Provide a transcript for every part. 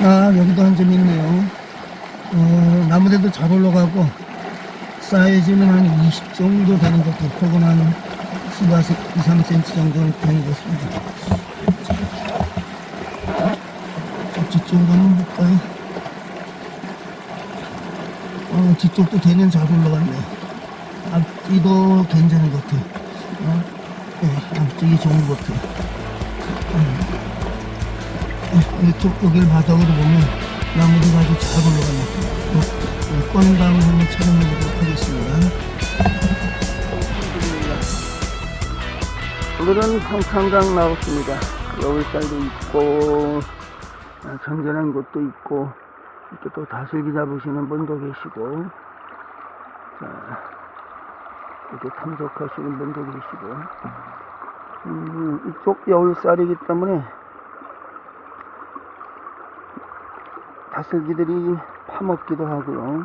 아, 여기도 한 점 있네요. 어, 나무대도 잘 올라가고, 사이즈는 한 20 정도 되는 것 같아요. 폭은 한 14, 2, 3cm 정도는 되는 것 같습니다. 저 뒤쪽으로 한번 볼까요? 어, 뒤쪽도 대는 잘 올라갔네. 앞뒤도 괜찮은 것 같아요. 어, 네, 앞쪽이 좋은 것 같아요. 어, 이쪽 여기를 바닥으로 보면 나무들이 아주 잘 어, 꺼낸 다음에 한번 촬영해 보도록 하겠습니다. 오늘은 평창강 나왔습니다. 여울살도 있고, 어, 정전한 곳도 있고, 이렇게 또 다슬기 잡으시는 분도 계시고, 자, 이렇게 탐색하시는 분도 계시고, 음, 이쪽 여울살이기 때문에 다슬기들이 파먹기도 하고요.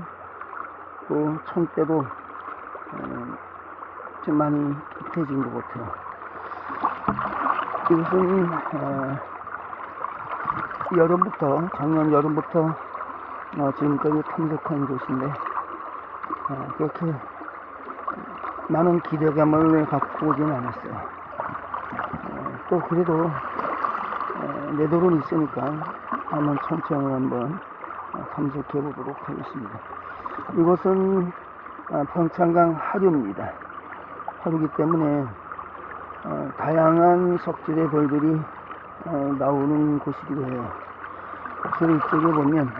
또 청대도 어, 좀 많이 깊어진 것 같아요. 이것은 어, 여름부터 작년 여름부터 어, 지금까지 탐색한 곳인데 어, 그렇게 많은 기대감을 갖고 오진 않았어요. 어, 또 그래도 어, 내 돈은 있으니까 한번 천천히 한번 어, 탐색해 보도록 하겠습니다. 이곳은 어, 평창강 하류입니다. 하류기 때문에 어, 다양한 석질의 벌들이 어, 나오는 곳이기도 해요. 그래서 이쪽에 보면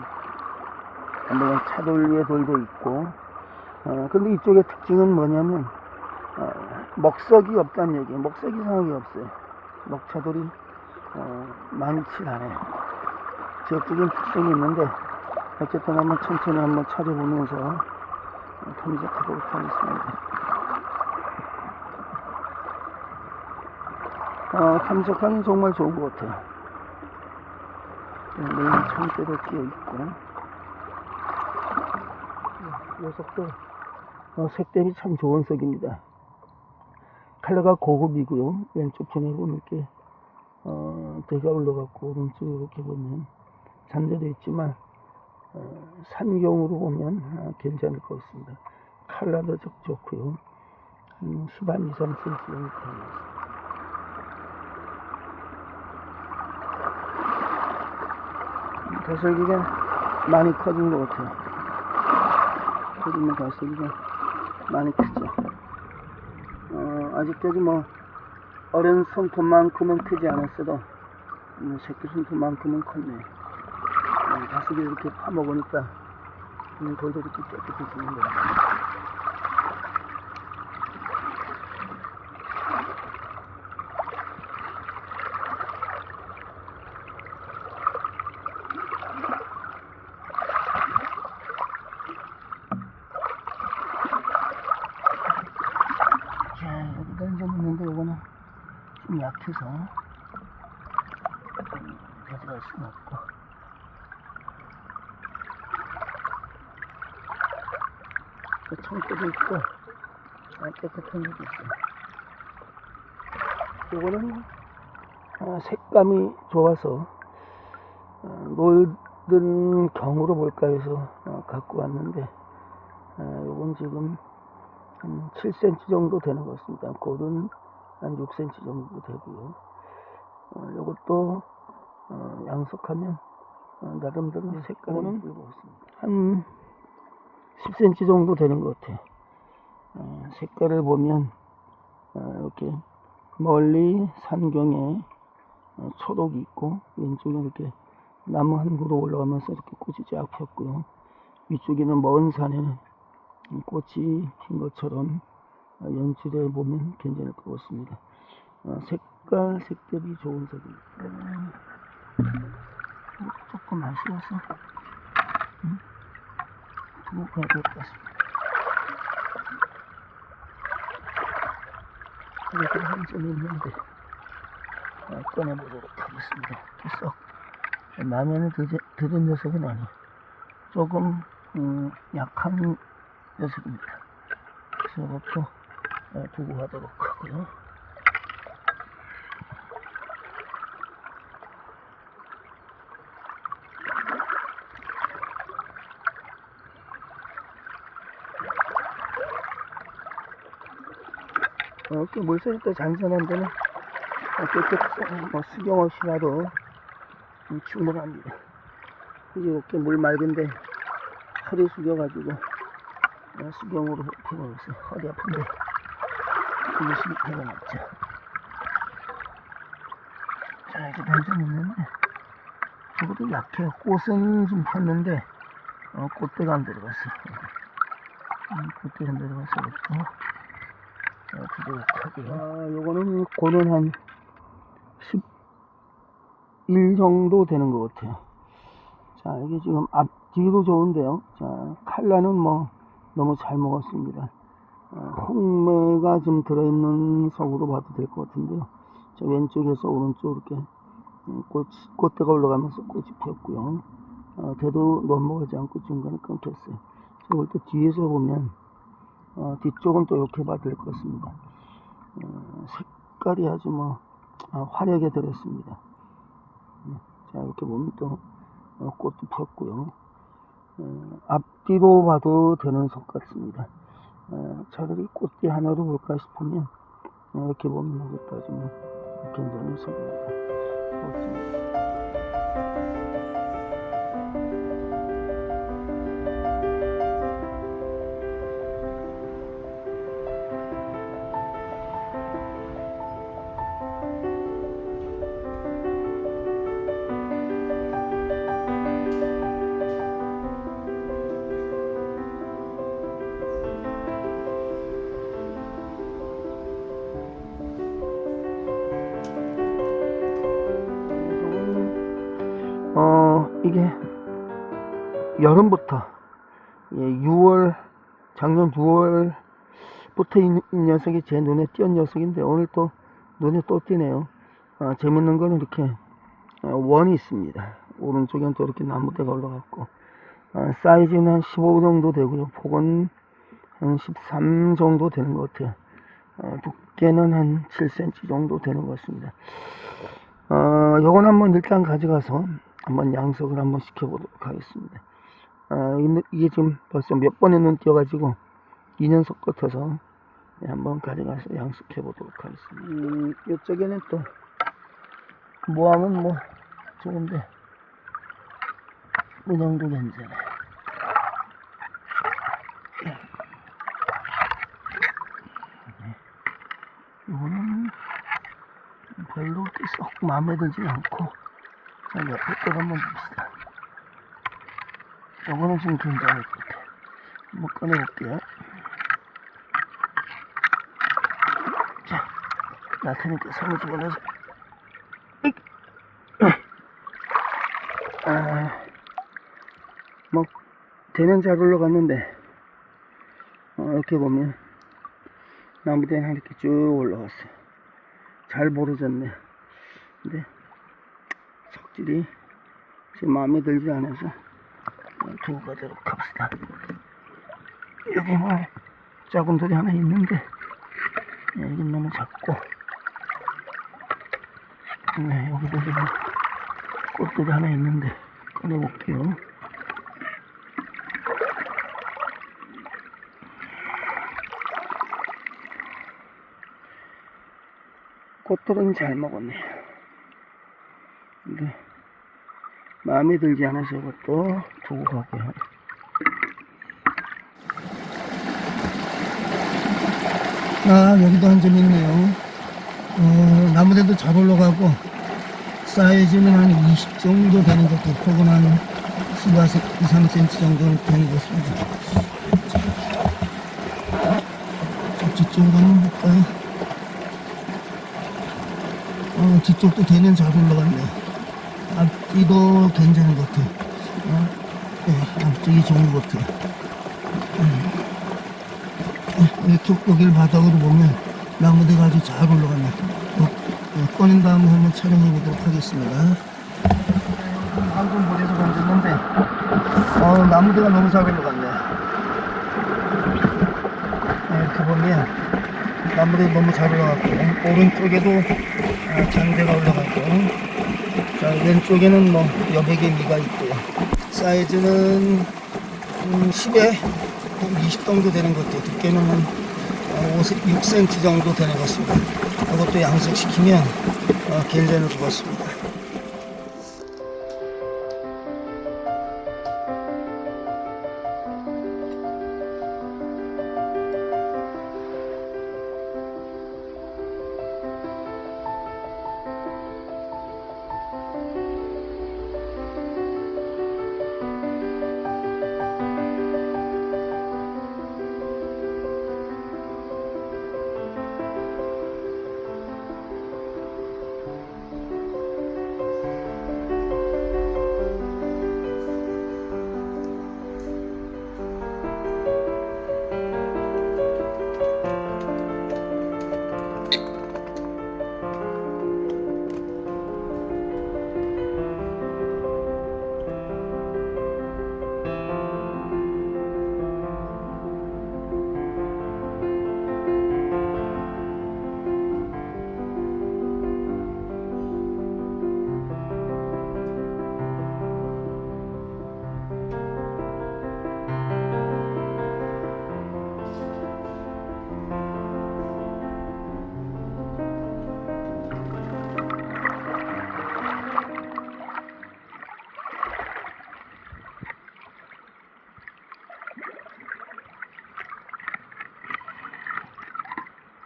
뭐 차돌리의 벌도 있고 어, 근데 이쪽의 특징은 뭐냐면 어, 먹석이 없다는 얘기예요. 먹석이 상하게 없어요. 먹차돌이 어, 많지 않아요. 지역적인 특성이 있는데 어쨌든 한번 천천히 한번 찾아보면서 어, 탐색하도록 하겠습니다. 어, 탐색하기 정말 좋은 것 같아요. 메인 청대도 끼어 있고 녀석도 어, 색대비 참 좋은 색입니다. 컬러가 고급이고요. 왼쪽 편에 보면 이렇게 어, 대가 올라갔고 오른쪽 이렇게 보면 잔대도 있지만 어, 산경으로 보면 어, 괜찮을 것 같습니다. 컬러도 좋, 좋고요. 한 10한 2, 3cm 정도 됩니다. 다슬기가 많이 커진 것 같아요. 커지면 다슬기가 많이 크죠. 어, 아직까지 뭐 어른 손톱만큼은 크지 않았어도 음, 새끼 손톱만큼은 컸네요. 어, 다슬기 이렇게 파먹으니까 음, 돌도 이렇게 깨끗해지는 거예요. 자, 여기다 이제 있는데 요거는 좀 약해서 음, 가져갈 수는 없고. 그 청대도 있고, 아, 깨끗한 데도 있어요. 요거는 아, 색감이 좋아서 어, 노을든 경으로 볼까 해서 어, 갖고 왔는데 아, 요건 지금 한 7cm 정도 되는 것 같습니다. 골은 한 6cm 정도 되고요. 어, 이것도 어, 양속하면 어, 나름대로 색깔은 들고 있습니다. 한 10cm 정도 되는 것 같아요. 어, 색깔을 보면 어, 이렇게 멀리 산경에 어, 초록이 있고 왼쪽에 이렇게 나무 한 그루 올라가면서 이렇게 꽃이 쫙 폈고요. 위쪽에는 먼 산에는 꽃이 핀 것처럼 어, 연출해 보면 괜찮을 것 같습니다. 어, 색깔, 색대비 좋은 색입니다. 음, 조금 아쉬워서 음, 가야 될 것 같습니다. 이렇게 한 점이 있는데 어, 꺼내보도록 하겠습니다. 썩 라면을 드지, 들은 녀석은 아니에요. 조금 음, 약한 녀석입니다. 그래서 이것도 어, 두고 가도록 하고요. 이렇게 물살이 또 잔잔한 데는 깨끗, 뭐 수경 없이라도 음, 충분합니다. 이제 이렇게 물 맑은데 허리 숙여가지고 어, 수경으로 필요 없어요. 허리 아픈데 필요는 없죠. 자, 이렇게 던져놓는데 저것도 약해요. 꽃은 좀 폈는데 어, 꽃대가 안 들어갔어요. 음, 꽃대가 안 어, 아, 요거는 고는 한 10일 정도 되는 것 같아요. 자, 이게 지금 앞뒤도 좋은데요. 자, 칼라는 뭐 너무 잘 먹었습니다. 어, 홍매가 좀 들어있는 석으로 봐도 될 것 같은데요. 자, 왼쪽에서 오른쪽 이렇게 음, 꽃, 꽃대가 올라가면서 꽃이 피었고요. 어, 대도 넘어가지 않고 중간에 끊겼어요. 저걸 또 뒤에서 보면 어, 뒤쪽은 또 이렇게 봐도 될것 같습니다. 어, 색깔이 아주 뭐 아, 화려하게 들었습니다. 네, 자 이렇게 보면 또 어, 꽃도 폈고요. 어, 앞뒤로 봐도 되는 속 같습니다. 어, 차라리 꽃띠 하나로 볼까 싶으면 어, 이렇게 보면 이것도 아주 뭐 괜찮은 속입니다. 좋습니다. 이게 여름부터 예, 6월 작년 6월부터 이, 이 녀석이 제 눈에 띄은 녀석인데 오늘 또 눈에 또 띄네요. 아, 재밌는 건 이렇게 어, 원이 있습니다. 오른쪽엔 또 이렇게 나무대가 올라갔고 아, 사이즈는 한 15 정도 되고요. 폭은 한 13 정도 되는 것 같아요. 어, 두께는 한 7cm 정도 되는 것 같습니다. 어, 요건 한번 일단 가져가서 한번 양석을 한번 시켜보도록 하겠습니다. 아, 이게- 지금 벌써 몇 번의 눈 띄어가지고 2년석 같아서 네, 한번 가져가서 양석해 보도록 하겠습니다. 음, 이쪽에는 또 모함은 뭐 좋은데 문양도 괜찮아. 이거는 별로 썩 마음에 들지 않고 자, 옆에 거 한번 봅시다. 요거는 좀 괜찮을 것 같아. 한번 꺼내볼게요. 자, 나타니까 손을 집어넣어서. 익! 아, 뭐, 대는 잘 올라갔는데, 어, 이렇게 보면, 나무대는 이렇게 쭉 올라갔어요. 잘 모르졌네. 근데, 석질이 제 마음에 들지 않아서 어, 두고 가도록 합시다. 여기 뭐 작은 돌이 하나 있는데 네, 여기 너무 작고 네, 여기도 지금 꽃들이 하나 있는데 꺼내볼게요. 꽃들은 잘 먹었네요. 근데 마음에 들지 않아서 이것도 두고 가고요. 아 여기도 한 점 있네요. 어, 나무대도 잘 올라가고 사이즈는 한 20 정도 되는 것 같고 폭은 한 2, 3cm 정도 되는 것 같습니다. 저 뒤쪽으로 한번 볼까요? 어, 뒤쪽도 대는 잘 올라갔네. 앞뒤도 괜찮은 것 같아요. 어, 네, 앞쪽이 좋은 것 같아요. 음. 네, 이쪽 여기를 바닥으로 보면 나무대가 아주 잘 올라갔네. 어, 네, 꺼낸 다음에 한번 촬영해 보도록 하겠습니다. 방금 물에서 던졌는데, 어, 나무대가 너무 잘 올라갔네. 네, 이렇게 보면 나무대 너무 잘 올라갔고 오른쪽에도 아, 장대가 올라갔고 자 왼쪽에는 뭐 여백 의 미가 있고요 사이즈는 음, 10에 한20 정도 되는 것 같아요 두께는 한 어, 6cm 정도 되는 것 같습니다. 이것도 양식시키면 어, 괜찮을 것 같습니다.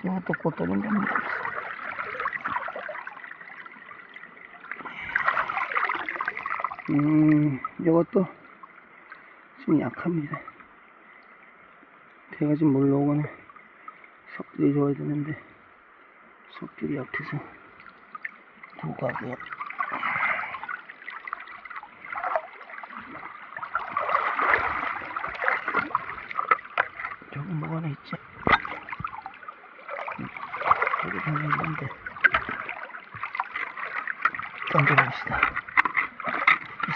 이것도 꽃다리는 겁니다. 음, 이것도 좀 약합니다. 대가 좀 물러오거나 석들이 좋아야 되는데 석들이 약해서 두고 가고요. 저기 뭐가 하나 있지? 저기 하나 있는데 던져봅시다.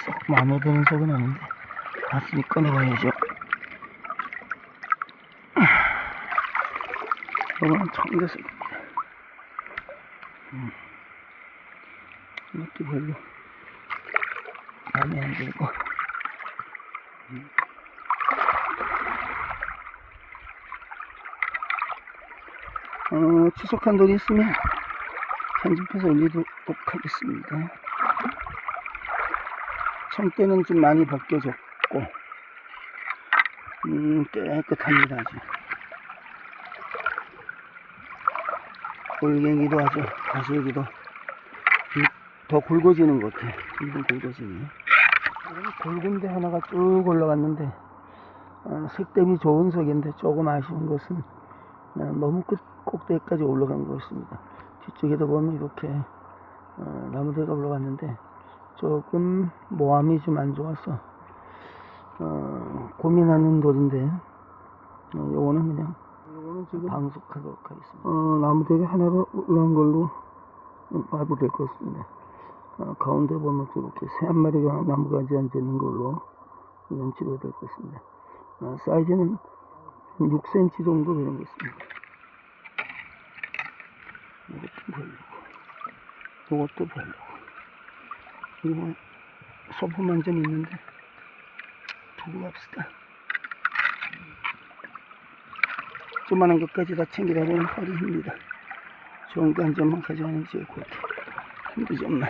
썩 마음에 드는 속은 아닌데 봤으니 꺼내봐야죠. 이거는 청개석. 음. 이것도 별로 마음에 안 들고. 음. 어, 추석한 돌이 있으면 편집해서 올리도록 하겠습니다. 청대는 좀 많이 벗겨졌고, 음, 깨끗합니다, 아주. 골갱이도 아주, 가시기도 더 굵어지는 것 같아. 점점 굵어지네. 굵은데 하나가 쭉 올라갔는데, 어, 색대이 좋은 석인데 조금 아쉬운 것은 어, 너무 끝 꼭대기까지 올라간 것 같습니다. 뒤쪽에도 보면 이렇게 어, 나무대가 올라갔는데 조금 모함이 좀 안 좋아서 어, 고민하는 돌인데 어, 요거는 그냥 요거는 지금 방속하도록 하겠습니다. 어, 나무대가 하나로 올라간 걸로 마무리될 것 같습니다. 어, 가운데 보면 이렇게 새 한 마리가 나무가지 앉아 있는 걸로 연치가 될것 같습니다. 어, 사이즈는 6cm 정도 되는 것 같습니다. 이것도 별로고, 이것도 별로고. 이거 소품만 좀 있는데, 두고 갑시다. 조만한 것까지 다 보면 허리 힘니다. 좋은 거 한 점만 가져가는 게 같아. 한두 점만.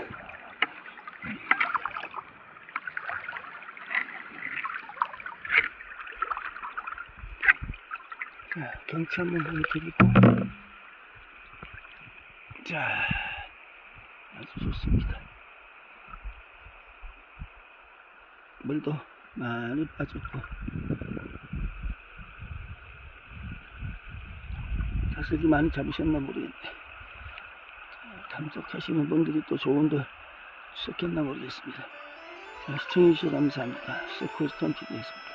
자, 경치 한번 보여드리고. 자, 아주 좋습니다. 물도 많이 빠졌고. 자석이 많이 잡으셨나 모르겠네. 자, 탐색하시는 분들이 또 좋은데 수석했나 모르겠습니다. 자, 시청해주셔서 감사합니다. 세코스톤 TV였습니다.